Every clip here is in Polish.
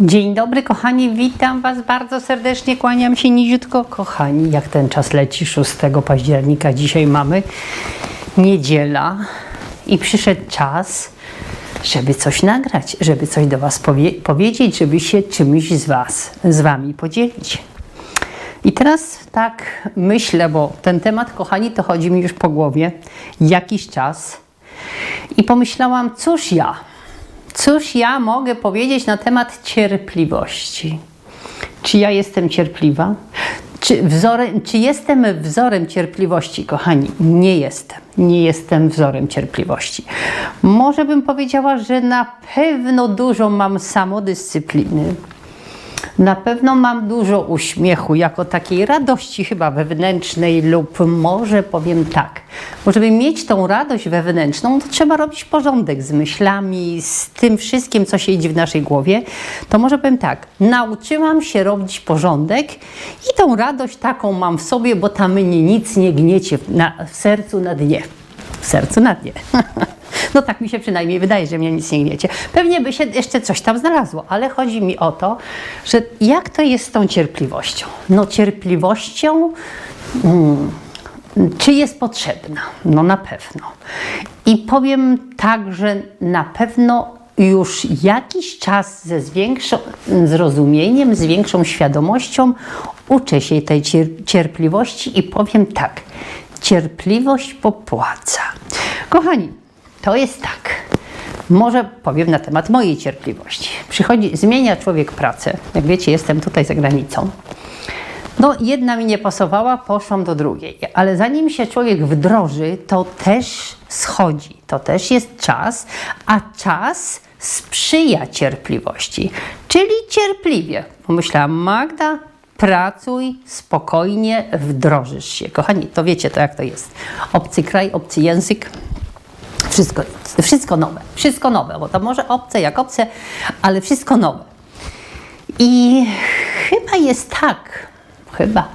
Dzień dobry, kochani, witam Was bardzo serdecznie, kłaniam się niziutko. Kochani, jak ten czas leci, 6 października, dzisiaj mamy niedziela i przyszedł czas, żeby coś nagrać, żeby coś do Was powie- powiedzieć, żeby się czymś z Was, z Wami podzielić. I teraz tak myślę, bo ten temat, kochani, to chodzi mi już po głowie jakiś czas. I pomyślałam, cóż ja, cóż ja mogę powiedzieć na temat cierpliwości? Czy ja jestem cierpliwa? Czy, wzorem, czy jestem wzorem cierpliwości, kochani? Nie jestem. Nie jestem wzorem cierpliwości. Może bym powiedziała, że na pewno dużo mam samodyscypliny. Na pewno mam dużo uśmiechu, jako takiej radości chyba wewnętrznej, lub może powiem tak, bo żeby mieć tą radość wewnętrzną, to trzeba robić porządek z myślami, z tym wszystkim, co siedzi w naszej głowie. To może powiem tak, nauczyłam się robić porządek i tą radość taką mam w sobie, bo tam mnie nic nie gniecie na, w sercu na dnie. W sercu na dnie. No tak mi się przynajmniej wydaje, że mnie nic nie gniecie. Pewnie by się jeszcze coś tam znalazło, ale chodzi mi o to, że jak to jest z tą cierpliwością? No cierpliwością, mm, czy jest potrzebna? No na pewno. I powiem tak, że na pewno już jakiś czas ze większym zrozumieniem, z większą świadomością uczę się tej cier- cierpliwości i powiem tak, cierpliwość popłaca. Kochani, to jest tak. Może powiem na temat mojej cierpliwości. Przychodzi, zmienia człowiek pracę. Jak wiecie, jestem tutaj za granicą. No, jedna mi nie pasowała, poszłam do drugiej. Ale zanim się człowiek wdroży, to też schodzi. To też jest czas, a czas sprzyja cierpliwości. Czyli cierpliwie. Pomyślałam, Magda, pracuj spokojnie, wdrożysz się. Kochani, to wiecie to jak to jest. Obcy kraj, obcy język, wszystko, wszystko nowe, wszystko nowe, bo to może obce jak obce, ale wszystko nowe. I chyba jest tak, chyba,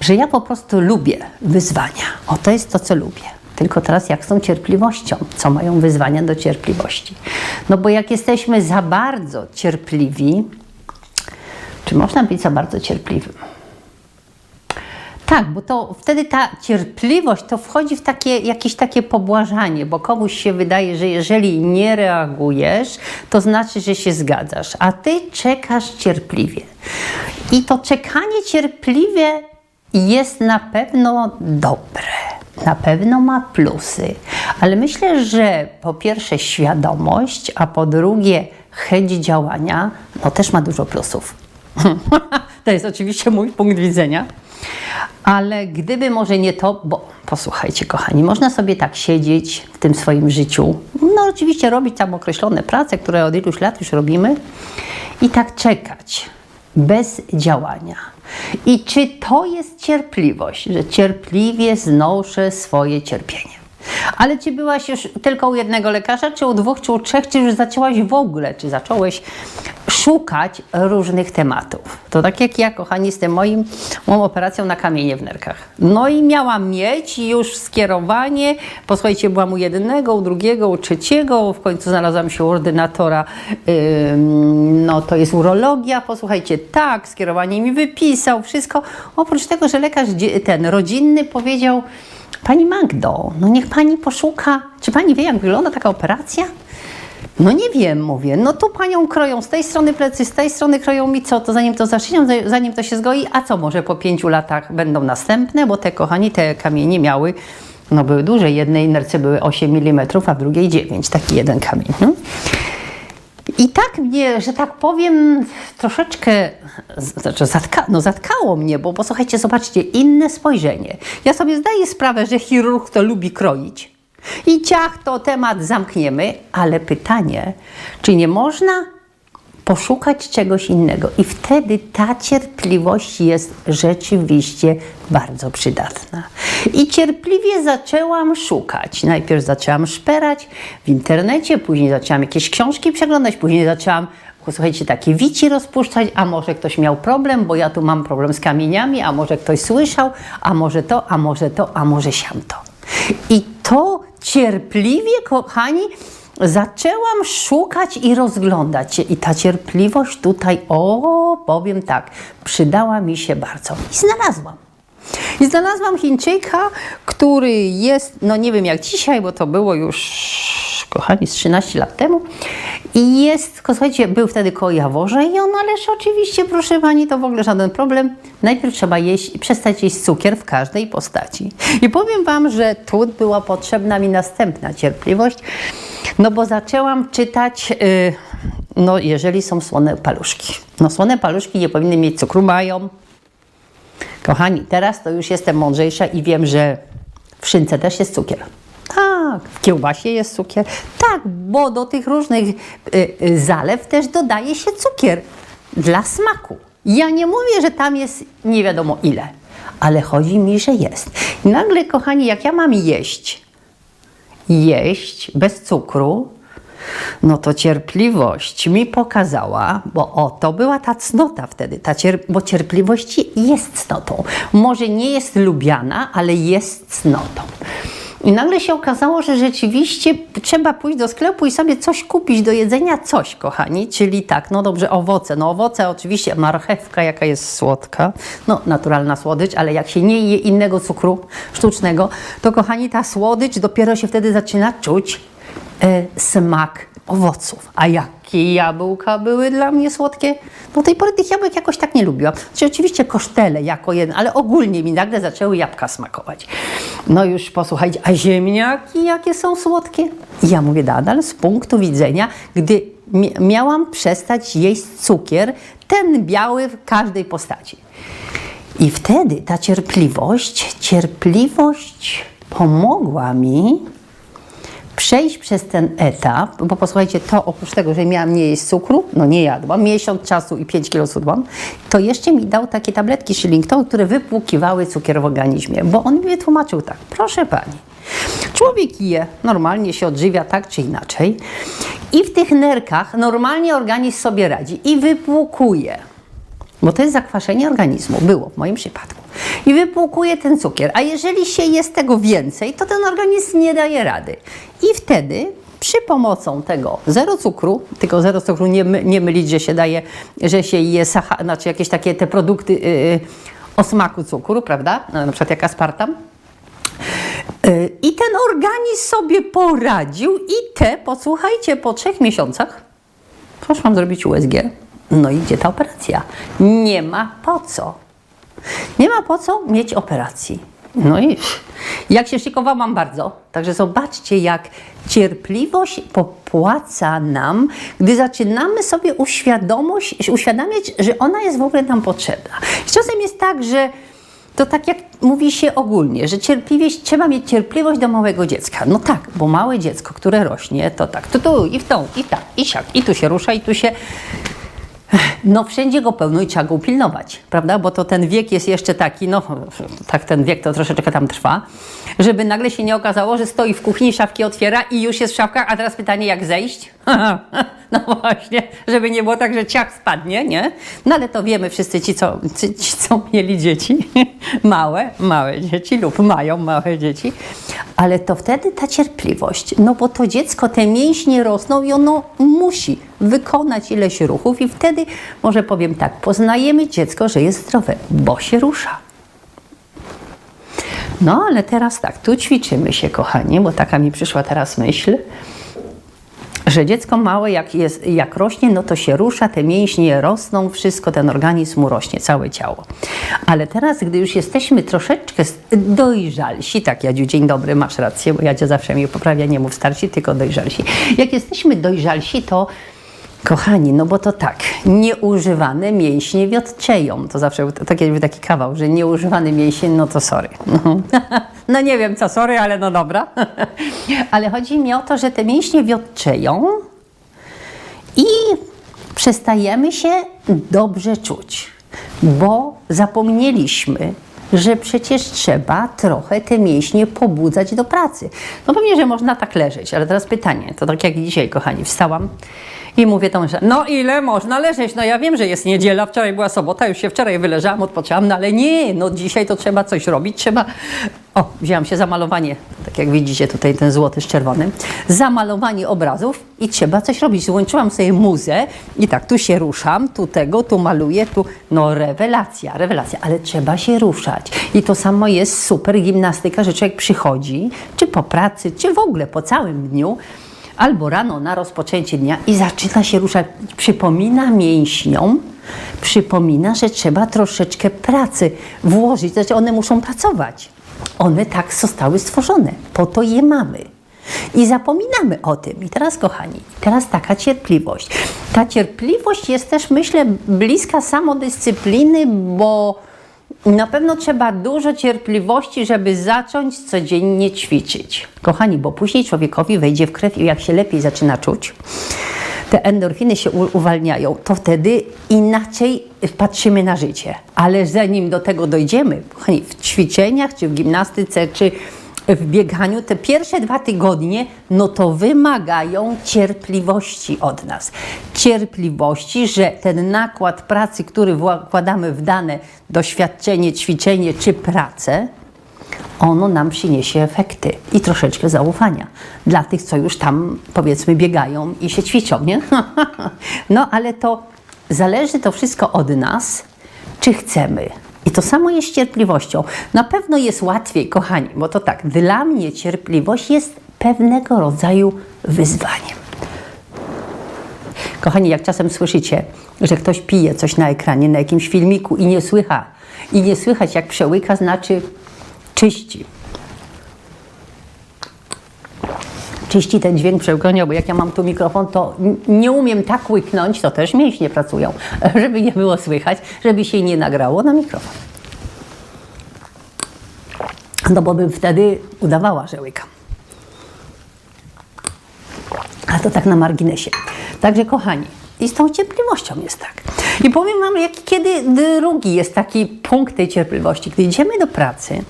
że ja po prostu lubię wyzwania. O, to jest to, co lubię. Tylko teraz jak z tą cierpliwością? Co mają wyzwania do cierpliwości? No bo jak jesteśmy za bardzo cierpliwi, czy można być za bardzo cierpliwym? Tak, bo to wtedy ta cierpliwość to wchodzi w takie, jakieś takie pobłażanie, bo komuś się wydaje, że jeżeli nie reagujesz, to znaczy, że się zgadzasz, a ty czekasz cierpliwie. I to czekanie cierpliwie jest na pewno dobre, na pewno ma plusy, ale myślę, że po pierwsze świadomość, a po drugie chęć działania, no też ma dużo plusów. to jest oczywiście mój punkt widzenia. Ale gdyby może nie to, bo posłuchajcie, kochani, można sobie tak siedzieć w tym swoim życiu, no oczywiście robić tam określone prace, które od iluś lat już robimy, i tak czekać bez działania. I czy to jest cierpliwość, że cierpliwie znoszę swoje cierpienie? Ale czy byłaś już tylko u jednego lekarza, czy u dwóch, czy u trzech, czy już zaczęłaś w ogóle, czy zacząłeś szukać różnych tematów? To tak jak ja, kochani, z tym moim, moją operacją na kamienie w nerkach. No i miałam mieć już skierowanie, posłuchajcie, byłam u jednego, u drugiego, u trzeciego, w końcu znalazłam się u ordynatora, no to jest urologia, posłuchajcie, tak, skierowanie mi wypisał, wszystko. Oprócz tego, że lekarz ten rodzinny powiedział, Pani Magdo, no niech pani poszuka, czy pani wie, jak wygląda taka operacja? No nie wiem, mówię. No tu panią kroją z tej strony plecy, z tej strony kroją mi co, to zanim to zaszyją, za- zanim to się zgoi, a co może po pięciu latach będą następne, bo te kochani, te kamienie miały, no były duże, jednej nerce były 8 mm, a w drugiej 9, taki jeden kamień. No. I tak mnie, że tak powiem, troszeczkę znaczy zatka, no zatkało mnie, bo posłuchajcie, zobaczcie, inne spojrzenie. Ja sobie zdaję sprawę, że chirurg to lubi kroić. I ciach, to temat zamkniemy, ale pytanie, czy nie można poszukać czegoś innego. I wtedy ta cierpliwość jest rzeczywiście bardzo przydatna. I cierpliwie zaczęłam szukać. Najpierw zaczęłam szperać w internecie, później zaczęłam jakieś książki przeglądać, później zaczęłam Słuchajcie, takie wici rozpuszczać, a może ktoś miał problem, bo ja tu mam problem z kamieniami, a może ktoś słyszał, a może to, a może to, a może siamto. I cierpliwie, kochani, zaczęłam szukać i rozglądać się. I ta cierpliwość tutaj, o, powiem tak, przydała mi się bardzo. I znalazłam. I znalazłam Chińczyka, który jest, no nie wiem jak dzisiaj, bo to było już, kochani, z 13 lat temu. I jest, słuchajcie, był wtedy koło Jaworza i on, ależ oczywiście, proszę Pani, to w ogóle żaden problem. Najpierw trzeba jeść, przestać jeść cukier w każdej postaci. I powiem Wam, że tu była potrzebna mi następna cierpliwość, no bo zaczęłam czytać, y, no jeżeli są słone paluszki. No słone paluszki nie powinny mieć cukru, mają. Kochani, teraz to już jestem mądrzejsza i wiem, że w szynce też jest cukier. Tak, w kiełbasie jest cukier. Tak, bo do tych różnych y, y, zalew też dodaje się cukier dla smaku. Ja nie mówię, że tam jest nie wiadomo ile, ale chodzi mi, że jest. I nagle, kochani, jak ja mam jeść, jeść bez cukru, no to cierpliwość mi pokazała, bo o, to była ta cnota wtedy, ta cier bo cierpliwość jest cnotą. Może nie jest lubiana, ale jest cnotą. I nagle się okazało, że rzeczywiście trzeba pójść do sklepu i sobie coś kupić do jedzenia, coś, kochani, czyli tak, no dobrze, owoce. No owoce oczywiście, marchewka jaka jest słodka, no naturalna słodycz, ale jak się nie je innego cukru sztucznego, to kochani, ta słodycz dopiero się wtedy zaczyna czuć e, smak owoców. A jakie jabłka były dla mnie słodkie? Do tej pory tych jabłek jakoś tak nie lubiłam. Znaczy, oczywiście kosztele jako jeden, ale ogólnie mi nagle zaczęły jabłka smakować. No już posłuchajcie, a ziemniaki jakie są słodkie? I ja mówię nadal z punktu widzenia, gdy mi- miałam przestać jeść cukier, ten biały w każdej postaci. I wtedy ta cierpliwość, cierpliwość pomogła mi przejść przez ten etap, bo posłuchajcie, to oprócz tego, że miałam nie jeść cukru, no nie jadłam, miesiąc czasu i 5 kilo schudłam, to jeszcze mi dał takie tabletki Shillington, które wypłukiwały cukier w organizmie, bo on mi wytłumaczył tak, proszę Pani, człowiek je, normalnie się odżywia tak czy inaczej i w tych nerkach normalnie organizm sobie radzi i wypłukuje. Bo to jest zakwaszenie organizmu, było w moim przypadku. I wypłukuje ten cukier. A jeżeli się jest tego więcej, to ten organizm nie daje rady. I wtedy przy pomocą tego zero cukru, tylko zero cukru nie, my, nie mylić, że się daje, że się je znaczy jakieś takie te produkty yy, o smaku cukru, prawda? No, na przykład jak aspartam. Yy, I ten organizm sobie poradził i te, posłuchajcie, po trzech miesiącach poszłam zrobić USG. No i gdzie ta operacja? Nie ma po co. Nie ma po co mieć operacji. No i jak się szykowałam bardzo. Także zobaczcie, jak cierpliwość popłaca nam, gdy zaczynamy sobie uświadamiać, że ona jest w ogóle nam potrzebna. I czasem jest tak, że to tak jak mówi się ogólnie, że cierpliwość, trzeba mieć cierpliwość do małego dziecka. No tak, bo małe dziecko, które rośnie, to tak, tu, tu i w tą, i tak, i siak, i tu się rusza, i tu się no wszędzie go pełno i trzeba go upilnować, prawda? Bo to ten wiek jest jeszcze taki, no tak ten wiek to troszeczkę tam trwa, żeby nagle się nie okazało, że stoi w kuchni, szafki otwiera i już jest w szafkach, a teraz pytanie jak zejść? No właśnie, żeby nie było tak, że ciach spadnie, nie? No ale to wiemy wszyscy ci, co, ci, ci, co mieli dzieci, małe, małe dzieci lub mają małe dzieci, ale to wtedy ta cierpliwość, no bo to dziecko, te mięśnie rosną i ono musi wykonać ileś ruchów i wtedy, może powiem tak, poznajemy dziecko, że jest zdrowe, bo się rusza. No ale teraz tak, tu ćwiczymy się, kochani, bo taka mi przyszła teraz myśl, że dziecko małe jak, jest, jak rośnie, no to się rusza, te mięśnie rosną, wszystko, ten organizm rośnie, całe ciało. Ale teraz, gdy już jesteśmy troszeczkę dojrzalsi, tak Jadziu, dzień dobry, masz rację, bo Jadzia zawsze mnie poprawia, nie mów starsi, tylko dojrzalsi. Jak jesteśmy dojrzalsi, to Kochani, no bo to tak, nieużywane mięśnie wiotczeją. To zawsze kiedyś był taki kawał, że nieużywany mięsień, no to sorry. No nie wiem co, sorry, ale no dobra. Ale chodzi mi o to, że te mięśnie wiotczeją i przestajemy się dobrze czuć, bo zapomnieliśmy, że przecież trzeba trochę te mięśnie pobudzać do pracy. No pewnie, że można tak leżeć, ale teraz pytanie, to tak jak dzisiaj, kochani, wstałam i mówię tą że no ile można leżeć? No ja wiem, że jest niedziela, wczoraj była sobota, już się wczoraj wyleżałam, odpoczęłam, no ale nie, no dzisiaj to trzeba coś robić, trzeba... O, wzięłam się za malowanie, tak tak jak widzicie tutaj ten złoty z czerwonym, zamalowanie obrazów i trzeba coś robić. Włączyłam sobie muzę i tak, tu się ruszam, tu tego, tu maluję, tu, no rewelacja, rewelacja, ale trzeba się ruszać. I to samo jest super gimnastyka, że człowiek przychodzi, czy po pracy, czy w ogóle po całym dniu, albo rano na rozpoczęcie dnia i zaczyna się ruszać. Przypomina mięśniom, przypomina, że trzeba troszeczkę pracy włożyć, znaczy one muszą pracować. One tak zostały stworzone, po to je mamy. I zapominamy o tym. I teraz, kochani, teraz taka cierpliwość. Ta cierpliwość jest też, myślę, bliska samodyscypliny, bo na pewno trzeba dużo cierpliwości, żeby zacząć codziennie ćwiczyć. Kochani, bo później człowiekowi wejdzie w krew i jak się lepiej zaczyna czuć, te endorfiny się uwalniają, to wtedy inaczej patrzymy na życie. Ale zanim do tego dojdziemy, kochani, w ćwiczeniach, czy w gimnastyce, czy w bieganiu, te pierwsze dwa tygodnie, no to wymagają cierpliwości od nas. Cierpliwości, że ten nakład pracy, który wkładamy w dane doświadczenie, ćwiczenie czy pracę, ono nam przyniesie efekty i troszeczkę zaufania dla tych, co już tam powiedzmy biegają i się ćwiczą, nie? No ale to zależy to wszystko od nas, czy chcemy. I to samo jest z cierpliwością. Na pewno jest łatwiej, kochani, bo to tak, dla mnie cierpliwość jest pewnego rodzaju wyzwaniem. Kochani, jak czasem słyszycie, że ktoś pije coś na ekranie, na jakimś filmiku i nie słycha, i nie słychać jak przełyka, znaczy czyści. Czyści ten dźwięk przełkania, bo jak ja mam tu mikrofon, to nie umiem tak łyknąć, to też mięśnie pracują, żeby nie było słychać, żeby się nie nagrało na mikrofon. No bo bym wtedy udawała, że łykam. A to tak na marginesie. Także kochani, i z tą cierpliwością jest tak. I powiem Wam, jak, kiedy drugi jest taki punkt tej cierpliwości. Gdy idziemy do pracy,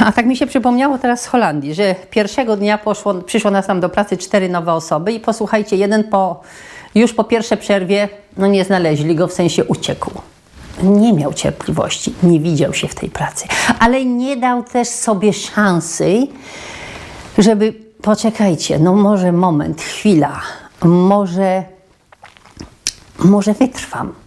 a tak mi się przypomniało teraz z Holandii, że pierwszego dnia poszło, przyszło nas tam do pracy cztery nowe osoby i posłuchajcie, jeden po, już po pierwszej przerwie, no nie znaleźli go, w sensie uciekł. Nie miał cierpliwości, nie widział się w tej pracy, ale nie dał też sobie szansy, żeby poczekajcie, no może moment, chwila, może, może wytrwam.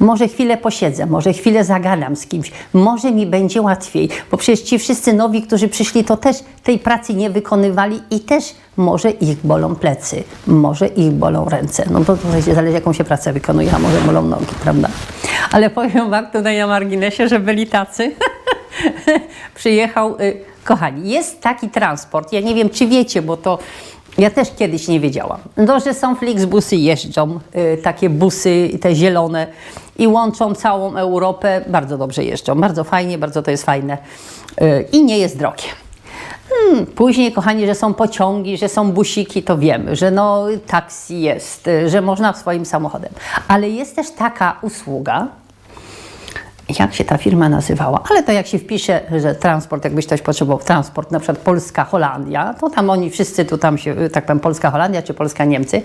Może chwilę posiedzę, może chwilę zagadam z kimś, może mi będzie łatwiej, bo przecież ci wszyscy nowi, którzy przyszli, to też tej pracy nie wykonywali i też może ich bolą plecy, może ich bolą ręce. No to zależy, jaką się pracę wykonuje, a może bolą nogi, prawda? Ale powiem Wam tutaj na marginesie, że byli tacy. Przyjechał, y, kochani, jest taki transport, ja nie wiem, czy wiecie, bo to ja też kiedyś nie wiedziałam. No, że są Flixbusy jeżdżą, y, takie busy, te zielone i łączą całą Europę. Bardzo dobrze jeżdżą, bardzo fajnie, bardzo to jest fajne y, i nie jest drogie. Hmm, później, kochani, że są pociągi, że są busiki, to wiemy, że no taksi jest, y, że można swoim samochodem. Ale jest też taka usługa, jak się ta firma nazywała, ale to jak się wpisze, że transport, jakbyś ktoś potrzebował transport, na przykład Polska, Holandia, to tam oni wszyscy tu tam się, tak powiem, Polska, Holandia czy Polska, Niemcy.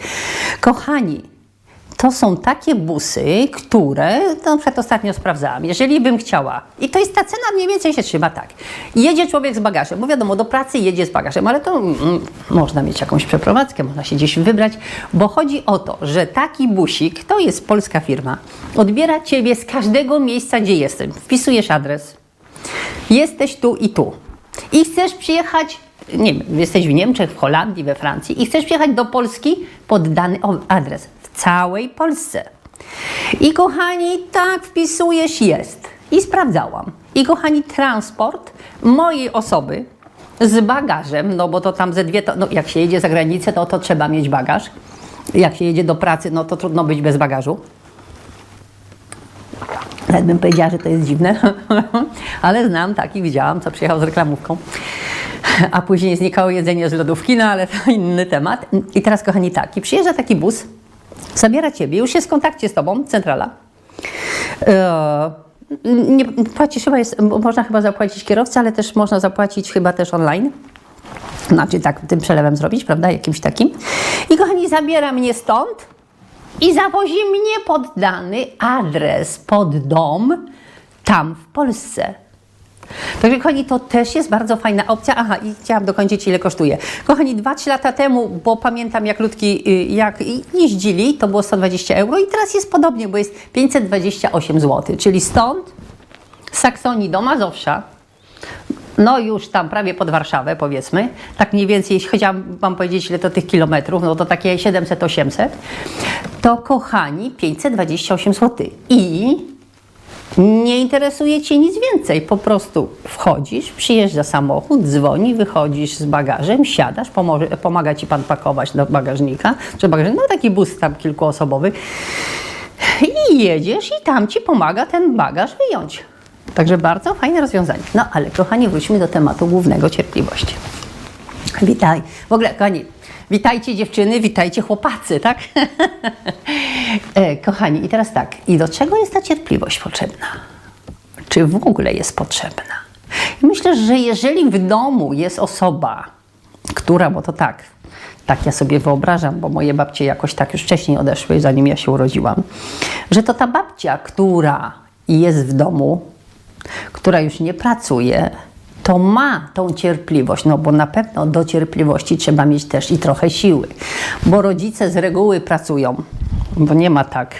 Kochani, to są takie busy, które to na przykład ostatnio sprawdzałam. Jeżeli bym chciała, i to jest ta cena mniej więcej się trzyma tak. Jedzie człowiek z bagażem, bo wiadomo, do pracy jedzie z bagażem, ale to mm, można mieć jakąś przeprowadzkę, można się gdzieś wybrać, bo chodzi o to, że taki busik, to jest polska firma, odbiera ciebie z każdego miejsca, gdzie jestem. Wpisujesz adres. Jesteś tu i tu. I chcesz przyjechać, nie wiem, jesteś w Niemczech, w Holandii, we Francji i chcesz przyjechać do Polski pod dany adres całej Polsce. I kochani, tak wpisujesz jest. I sprawdzałam. I kochani, transport mojej osoby z bagażem, no bo to tam ze dwie, to, no jak się jedzie za granicę, no to trzeba mieć bagaż. Jak się jedzie do pracy, no to trudno być bez bagażu. Nawet bym powiedziała, że to jest dziwne, ale znam taki, widziałam, co przyjechał z reklamówką. A później znikało jedzenie z lodówki, no ale to inny temat. I teraz, kochani, tak, i przyjeżdża taki bus, zabiera ciebie, już jest w kontakcie z tobą, centrala. E, nie, płacisz chyba jest, można chyba zapłacić kierowcy, ale też można zapłacić chyba też online. Znaczy tak, tym przelewem zrobić, prawda, jakimś takim. I kochani, zabiera mnie stąd i zawozi mnie pod dany adres, pod dom, tam w Polsce. Także kochani, to też jest bardzo fajna opcja. Aha, i chciałam dokończyć, ile kosztuje. Kochani, 2-3 lata temu, bo pamiętam jak ludki, y, jak jeździli, to było 120 euro i teraz jest podobnie, bo jest 528 zł. Czyli stąd z Saksonii do Mazowsza, no już tam prawie pod Warszawę powiedzmy, tak mniej więcej, jeśli chciałam Wam powiedzieć ile to tych kilometrów, no to takie 700-800, to kochani 528 zł. I nie interesuje Cię nic więcej. Po prostu wchodzisz, przyjeżdża samochód, dzwoni, wychodzisz z bagażem, siadasz, pomoże, pomaga Ci Pan pakować do bagażnika, czy bagażnik, no taki bus tam kilkuosobowy i jedziesz i tam Ci pomaga ten bagaż wyjąć. Także bardzo fajne rozwiązanie. No ale kochani, wróćmy do tematu głównego cierpliwości. Witaj. W ogóle, kochani, witajcie dziewczyny, witajcie chłopacy, tak? e, kochani, i teraz tak. I do czego jest ta cierpliwość potrzebna? Czy w ogóle jest potrzebna? Myślę, że jeżeli w domu jest osoba, która, bo to tak, tak ja sobie wyobrażam, bo moje babcie jakoś tak już wcześniej odeszły, zanim ja się urodziłam, że to ta babcia, która jest w domu, która już nie pracuje, to ma tą cierpliwość, no bo na pewno do cierpliwości trzeba mieć też i trochę siły, bo rodzice z reguły pracują, bo nie ma tak.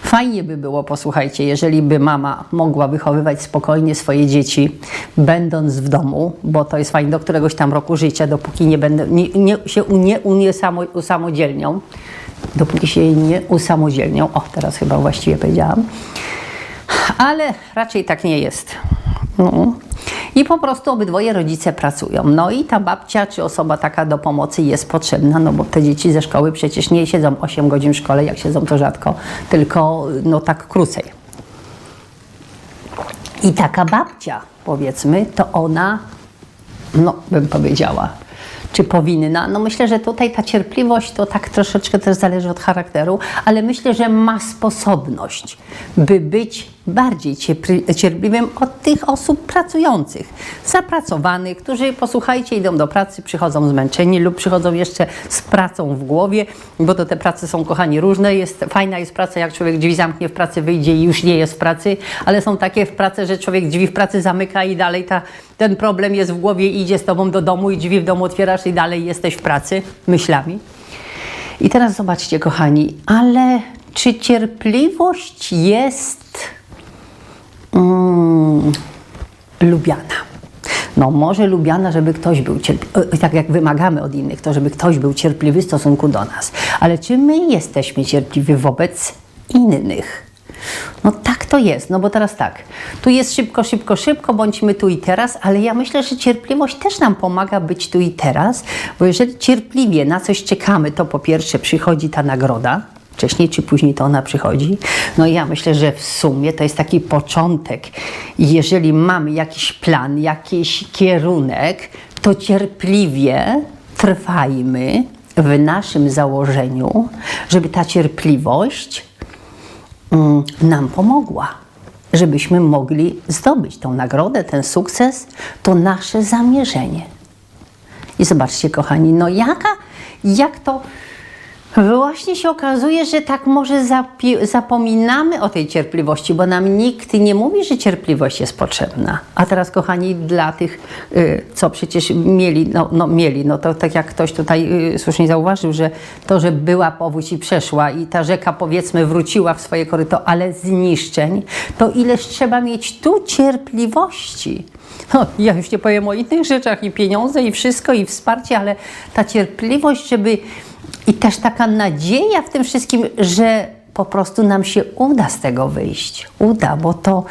Fajnie by było, posłuchajcie, jeżeli by mama mogła wychowywać spokojnie swoje dzieci, będąc w domu, bo to jest fajnie do któregoś tam roku życia, dopóki nie będą, nie, nie, się nie uniesamo, usamodzielnią, dopóki się nie usamodzielnią, o teraz chyba właściwie powiedziałam, ale raczej tak nie jest. No. I po prostu obydwoje rodzice pracują. No i ta babcia czy osoba taka do pomocy jest potrzebna, no bo te dzieci ze szkoły przecież nie siedzą 8 godzin w szkole, jak siedzą to rzadko, tylko no tak krócej. I taka babcia, powiedzmy, to ona, no bym powiedziała, czy powinna. No myślę, że tutaj ta cierpliwość to tak troszeczkę też zależy od charakteru, ale myślę, że ma sposobność, by być bardziej cierpliwym od tych osób pracujących, zapracowanych, którzy posłuchajcie, idą do pracy, przychodzą zmęczeni lub przychodzą jeszcze z pracą w głowie, bo to te prace są, kochani, różne. Jest, fajna jest praca, jak człowiek drzwi zamknie w pracy, wyjdzie i już nie jest w pracy, ale są takie w pracy, że człowiek drzwi w pracy zamyka i dalej ta, ten problem jest w głowie, idzie z tobą do domu i drzwi w domu otwierasz i dalej jesteś w pracy myślami. I teraz zobaczcie, kochani, ale czy cierpliwość jest mm, lubiana? No może lubiana, żeby ktoś był cierpliwy, tak jak wymagamy od innych, to żeby ktoś był cierpliwy w stosunku do nas. Ale czy my jesteśmy cierpliwi wobec innych? No tak to jest, no bo teraz tak, tu jest szybko, szybko, szybko, bądźmy tu i teraz, ale ja myślę, że cierpliwość też nam pomaga być tu i teraz, bo jeżeli cierpliwie na coś czekamy, to po pierwsze przychodzi ta nagroda, wcześniej czy później to ona przychodzi. No i ja myślę, że w sumie to jest taki początek. Jeżeli mamy jakiś plan, jakiś kierunek, to cierpliwie trwajmy w naszym założeniu, żeby ta cierpliwość mm, nam pomogła, żebyśmy mogli zdobyć tą nagrodę, ten sukces, to nasze zamierzenie. I zobaczcie, kochani, no jaka, jak to właśnie się okazuje, że tak może zapominamy o tej cierpliwości, bo nam nikt nie mówi, że cierpliwość jest potrzebna. A teraz, kochani, dla tych, y, co przecież mieli, no, no mieli, no to tak jak ktoś tutaj y, słusznie zauważył, że to, że była powódź i przeszła i ta rzeka powiedzmy wróciła w swoje koryto, ale zniszczeń, to ileż trzeba mieć tu cierpliwości. No, ja już nie powiem o innych rzeczach i pieniądze i wszystko i wsparcie, ale ta cierpliwość, żeby i też taka nadzieja w tym wszystkim, że po prostu nam się uda z tego wyjść. Uda, bo to,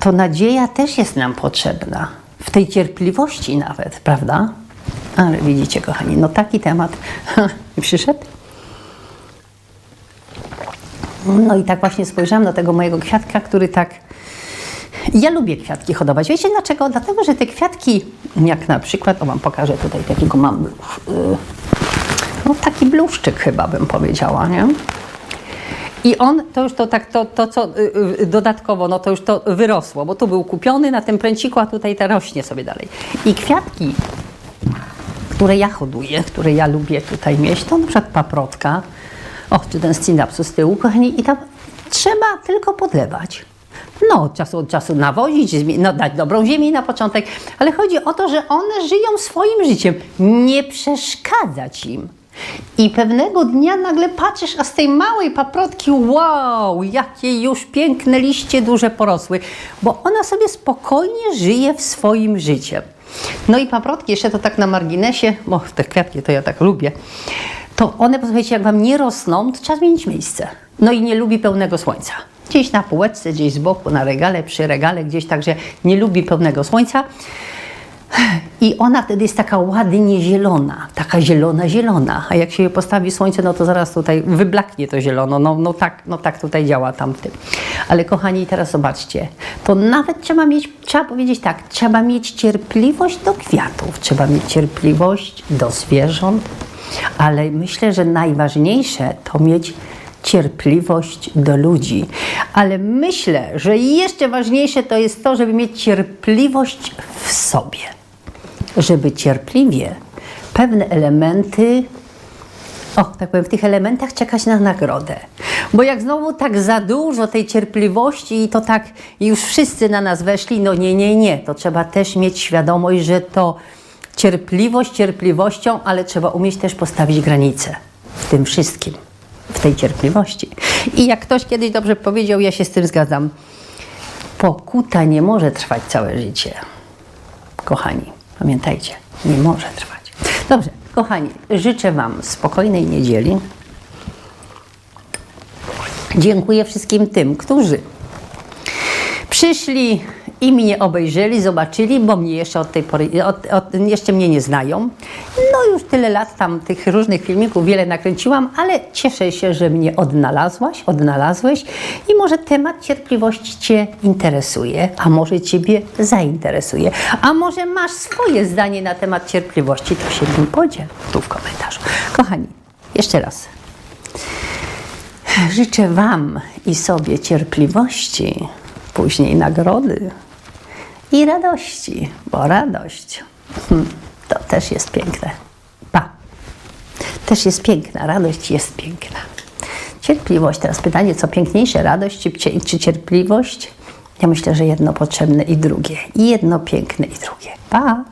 to nadzieja też jest nam potrzebna. W tej cierpliwości nawet, prawda? Ale widzicie, kochani, no taki temat przyszedł. No i tak właśnie spojrzałam na tego mojego kwiatka, który tak. Ja lubię kwiatki hodować. Wiecie dlaczego? Dlatego, że te kwiatki, jak na przykład, o Wam pokażę tutaj takiego mam, yy, no taki bluszczyk chyba bym powiedziała, nie? I on, to już to tak, to, to co y, y, dodatkowo, no to już to wyrosło, bo tu był kupiony na tym pręciku, a tutaj to rośnie sobie dalej. I kwiatki, które ja hoduję, które ja lubię tutaj mieć, to na przykład paprotka, o, czy ten scinapsu z tyłu, kochani, i tam trzeba tylko podlewać. no, od czasu od czasu nawozić, no, dać dobrą ziemię na początek, ale chodzi o to, że one żyją swoim życiem, nie przeszkadzać im. I pewnego dnia nagle patrzysz, a z tej małej paprotki, wow, jakie już piękne liście duże porosły, bo ona sobie spokojnie żyje w swoim życiem. No i paprotki, jeszcze to tak na marginesie, bo te kwiatki to ja tak lubię, to one, posłuchajcie, jak wam nie rosną, to trzeba zmienić miejsce. No i nie lubi pełnego słońca. Gdzieś na półeczce, gdzieś z boku, na regale, przy regale, gdzieś także nie lubi pełnego słońca. I ona wtedy jest taka ładnie zielona, taka zielona, zielona. A jak się postawi słońce, no to zaraz tutaj wyblaknie to zielono. No, no, tak, no tak tutaj działa tamtym. Ale kochani, teraz zobaczcie, to nawet trzeba mieć, trzeba powiedzieć tak, trzeba mieć cierpliwość do kwiatów, trzeba mieć cierpliwość do zwierząt, ale myślę, że najważniejsze to mieć cierpliwość do ludzi. Ale myślę, że jeszcze ważniejsze to jest to, żeby mieć cierpliwość w sobie. Żeby cierpliwie pewne elementy, o, tak powiem, w tych elementach czekać na nagrodę. Bo jak znowu tak za dużo tej cierpliwości i to tak już wszyscy na nas weszli, no nie, nie, nie. To trzeba też mieć świadomość, że to cierpliwość cierpliwością, ale trzeba umieć też postawić granice w tym wszystkim, w tej cierpliwości. I jak ktoś kiedyś dobrze powiedział, ja się z tym zgadzam, pokuta nie może trwać całe życie. Kochani, pamiętajcie, nie może trwać. Dobrze, kochani, życzę Wam spokojnej niedzieli. Dziękuję wszystkim tym, którzy przyszli i mnie obejrzeli, zobaczyli, bo mnie jeszcze od tej pory, od, od, jeszcze mnie nie znają. No już tyle lat tam tych różnych filmików wiele nakręciłam, ale cieszę się, że mnie odnalazłaś, odnalazłeś i może temat cierpliwości Cię interesuje, a może Ciebie zainteresuje, a może masz swoje zdanie na temat cierpliwości, to się nim podziel tu w komentarzu. Kochani, jeszcze raz. Życzę Wam i sobie cierpliwości, później nagrody i radości, bo radość hmm, to też jest piękne. Pa. Też jest piękna, radość jest piękna. Cierpliwość, teraz pytanie, co piękniejsze, radość czy, czy cierpliwość? Ja myślę, że jedno potrzebne i drugie. I jedno piękne i drugie. Pa!